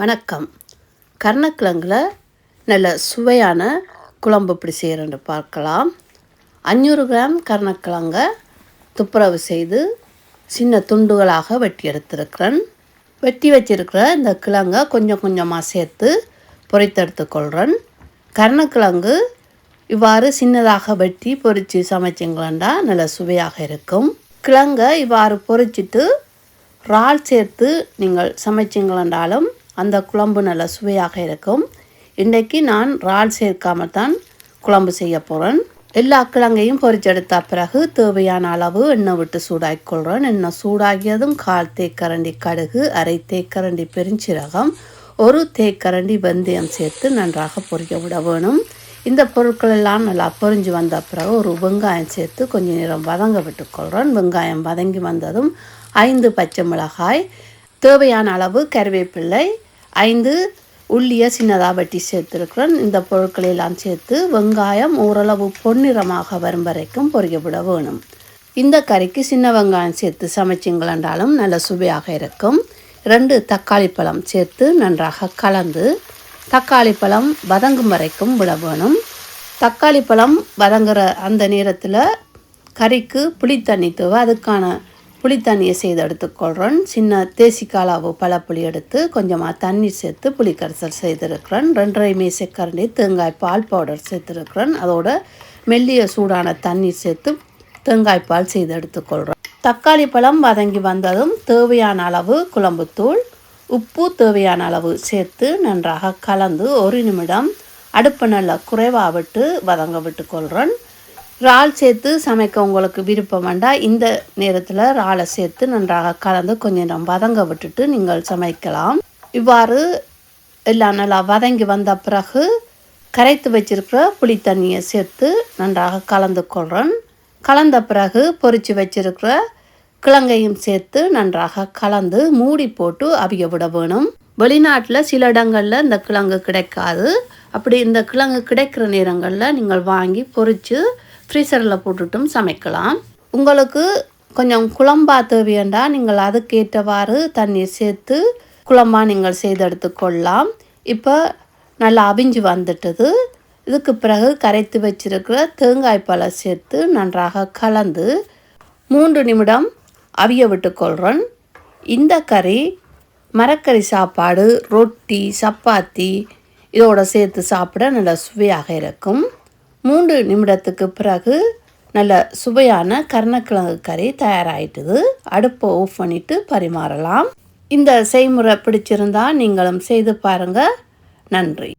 வணக்கம். கருணக்கிழங்குல நல்ல சுவையான குழம்பு இப்படி செய்கிறேன்னு பார்க்கலாம். அஞ்சூறு கிராம் கருணக்கிழங்க துப்புரவு செய்து சின்ன துண்டுகளாக வெட்டி எடுத்திருக்கிறேன். வெட்டி வச்சிருக்கிற இந்த கிழங்கை கொஞ்சம் கொஞ்சமாக சேர்த்து பொரித்தெடுத்துக்கொள்கிறேன் கருணக்கிழங்கு இவ்வாறு சின்னதாக வெட்டி பொறித்து சமைச்சிங்களா நல்ல சுவையாக இருக்கும். கிழங்கை இவ்வாறு பொரிச்சிட்டு இறால் சேர்த்து நீங்கள் சமைச்சிங்களென்றாலும் அந்த குழம்பு நல்ல சுவையாக இருக்கும். இன்றைக்கு நான் இறால் சேர்க்காமல் தான் குழம்பு செய்ய போகிறேன் எல்லா கிழங்கையும் பொறிச்செடுத்த பிறகு தேவையான அளவு எண்ணெய் விட்டு சூடாக்கிக்கொள்கிறேன் எண்ணெய் சூடாகியதும் கால் தேக்கரண்டி கடுகு அரை தேக்கரண்டி பெருஞ்சீரகம் ஒரு தேக்கரண்டி வெந்தயம் சேர்த்து நன்றாக பொறிக்க விட வேணும். இந்த பொருட்கள் எல்லாம் நல்லா பொறிஞ்சு வந்த பிறகு ஒரு வெங்காயம் சேர்த்து கொஞ்சம் நேரம் வதங்க விட்டுக்கொள்கிறேன் வெங்காயம் வதங்கி வந்ததும் ஐந்து பச்சை மிளகாய் தேவையான அளவு கருவேப்பிள்ளை ஐந்து உள்ளியை சின்னதாக வெட்டி சேர்த்துருக்குறேன். இந்த பொருட்களை எல்லாம் சேர்த்து வெங்காயம் ஓரளவு பொன்னிறமாக வரும் வரைக்கும் பொறிக்கப்பட வேணும். இந்த கறிக்கு சின்ன வெங்காயம் சேர்த்து சமைச்சிங்களென்றாலும் நல்ல சுவையாக இருக்கும். ரெண்டு தக்காளி பழம் சேர்த்து நன்றாக கலந்து தக்காளி பழம் வதங்கும் வரைக்கும் விட வேணும். தக்காளி பழம் வதங்குற அந்த நேரத்தில் கறிக்கு புளித்தண்ணி தேவை. அதுக்கான புளித்தண்ணியை செய்து எடுத்துக்கொள்கிறேன் சின்ன தேசிக்காலாவு பழப்புளி எடுத்து கொஞ்சமாக தண்ணி சேர்த்து புளி கரைசல் செய்திருக்கிறேன் ரெண்டரை மேசைக்கரண்டி தேங்காய் பால் பவுடர் சேர்த்துருக்கிறேன் அதோட மெல்லிய சூடான தண்ணி சேர்த்து தேங்காய் பால் செய்து எடுத்துக்கொள்கிறேன் தக்காளி பழம் வதங்கி வந்ததும் தேவையான அளவு குழம்புத்தூள் உப்பு தேவையான அளவு சேர்த்து நன்றாக கலந்து ஒரு நிமிடம் அடுப்பு நல்லா குறைவாக விட்டு வதங்க விட்டுக்கொள்கிறேன் இறால் சேர்த்து சமைக்க உங்களுக்கு விருப்பம் வேண்டாம் இந்த நேரத்தில் இறாலை சேர்த்து நன்றாக கலந்து கொஞ்சம் நேரம் வதங்க விட்டுட்டு நீங்கள் சமைக்கலாம். இவ்வாறு எல்லாம் நல்லா வதங்கி வந்த பிறகு கரைத்து வச்சிருக்கிற புளி தண்ணியை சேர்த்து நன்றாக கலந்து கொள்கிறேன் கலந்த பிறகு பொறிச்சு வச்சிருக்கிற கிழங்கையும் சேர்த்து நன்றாக கலந்து மூடி போட்டு அவிய விட வேணும். வெளிநாட்டில் சில இடங்களில் இந்த கிழங்கு கிடைக்காது. அப்படி இந்த கிழங்கு கிடைக்கிற நேரங்களில் நீங்கள் வாங்கி பொறிச்சு ஃப்ரீசரில் போட்டுட்டும் சமைக்கலாம். உங்களுக்கு கொஞ்சம் குழம்பா தேவையண்டா நீங்கள் அதுக்கேற்றவாறு தண்ணீர் சேர்த்து குழம்பா நீங்கள் செய்து எடுத்துக்கொள்ளலாம் இப்போ நல்லா அவிஞ்சு வந்துட்டது. இதுக்கு பிறகு கரைத்து வச்சிருக்கிற தேங்காய் பழம் சேர்த்து நன்றாக கலந்து மூன்று நிமிடம் அவிய விட்டுக்கொள்கிறேன் இந்த கறி மரக்கறி சாப்பாடு ரொட்டி சப்பாத்தி இதோட சேர்த்து சாப்பிட நல்ல சுவையாக இருக்கும். மூன்று நிமிடத்துக்கு பிறகு நல்ல சுவையான கருணக்கிழங்கு கறி தயாராகிட்டுது அடுப்பை ஆஃப் பண்ணிவிட்டு பரிமாறலாம். இந்த செய்முறை பிடிச்சிருந்தா நீங்களும் செய்து பாருங்கள் நன்றி.